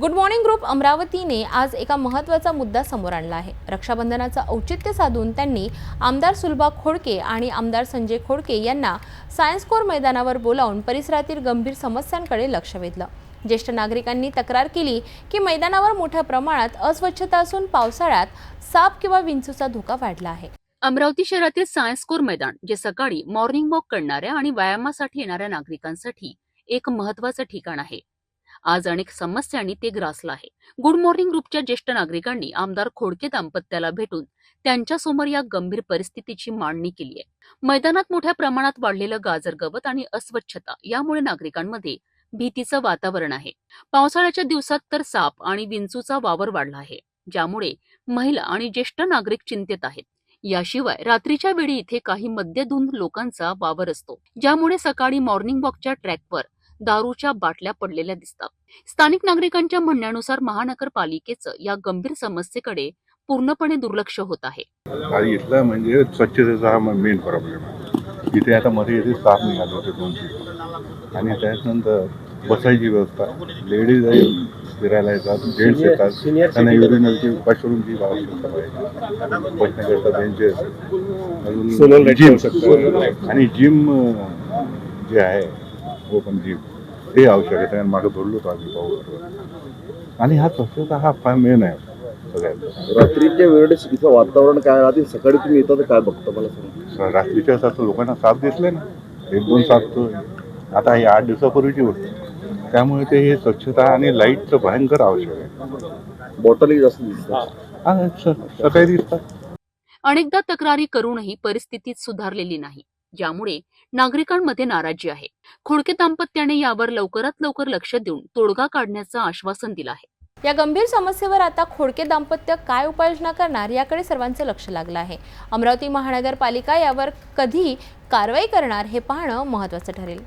Good morning group अमरावतीने आज एका महत्त्वाचा मुद्दा समोर आणला आहे. रक्षाबंधनाचं औचित्य साधून त्यांनी आमदार सुलभा खोडके आणि आमदार संजय खोडके यांना सायन्स कोर मैदानावर बोलावून परिसरातील गंभीर समस्यांकडे लक्ष वेधलं. ज्येष्ठ नागरिकांनी तक्रार केली की मैदानावर मोठ्या प्रमाणात अस्वच्छता असून पावसाळ्यात साप किंवा विंचूचा धोका वाढला आहे. अमरावती शहरातील सायन्स कोर मैदान जे सकाळी मॉर्निंग वॉक करणाऱ्या आणि व्यायामासाठी येणाऱ्या नागरिकांसाठी एक महत्वाचं ठिकाण आहे. आज अनेक समस्यांनी ते ग्रासलं आहे. गुड मॉर्निंग ग्रुपच्या ज्येष्ठ नागरिकांनी आमदार खोडके दाम्पत्याला भेटून त्यांच्यासमोर या गंभीर परिस्थितीची मांडणी केली आहे. मैदानात मोठ्या प्रमाणात वाढलेलं गाजर गवत आणि अस्वच्छता यामुळे नागरिकांमध्ये भीतीचं वातावरण आहे. पावसाळ्याच्या दिवसात तर साप आणि विंचूचा वावर वाढला आहे ज्यामुळे महिला आणि ज्येष्ठ नागरिक चिंतेत आहेत. याशिवाय रात्रीच्या वेळी इथे काही मद्यधुंद लोकांचा वावर असतो ज्यामुळे सकाळी मॉर्निंग वॉकच्या ट्रॅकवर दारूच्या बाटल्या पडलेल्या दिसतात. स्थानिक नागरिकांच्या म्हणण्यानुसार महानगरपालिकेचं या गंभीर समस्येकडे पूर्णपणे दुर्लक्ष होत आहे. आणि इथला म्हणजे स्वच्छतेचा हा मेन प्रॉब्लेम आहे. इथे आता मध्ये इथे साफ निघाले होते दोन तीन आणि त्याच्यानंतर बसायची व्यवस्था. लेडीज फिरायला येतात जेंट्स येतात. त्यांना युरिनलची वॉशरूमची आवश्यकता पाहिजे बसण्याकरता बेंचेस अजून जिम आणि जिम जे आहे ओपन जिम ते आवश्यक आहे त्याने मागं धरलो होतो आम्ही पाहू आणि हा स्वच्छता हा फार मेन आहे सगळ्यात रात्रीच्या वेळेस इथं वातावरण काय राहते? सकाळी तुम्ही येता तर काय बघता मला सांगा. रात्रीच्या असतात लोकांना साप दिसले ना एक दोन साप तो आता ही आठ दिवसापूर्वीची गोष्ट त्यामुळे ते हे स्वच्छता आणि लाईटचं भयंकर आवश्यक आहे. बॉटलही जास्त दिसतात. हा, स- सकाळी दिसतात. अनेकदा तक्रारी करूनही परिस्थितीत सुधारलेली नाही. ज्यामुळे नागरिकांमध्ये नाराजी आहे. खोडके दाम्पत्याने यावर लवकरात लवकर लक्ष देऊन तोडगा काढण्याचं आश्वासन दिलं आहे. या गंभीर समस्येवर आता खोडके दाम्पत्य काय उपाययोजना करणार याकडे सर्वांचं लक्ष लागलं आहे. अमरावती महानगरपालिका यावर कधी कारवाई करणार हे पाहणं महत्त्वाचं ठरेल.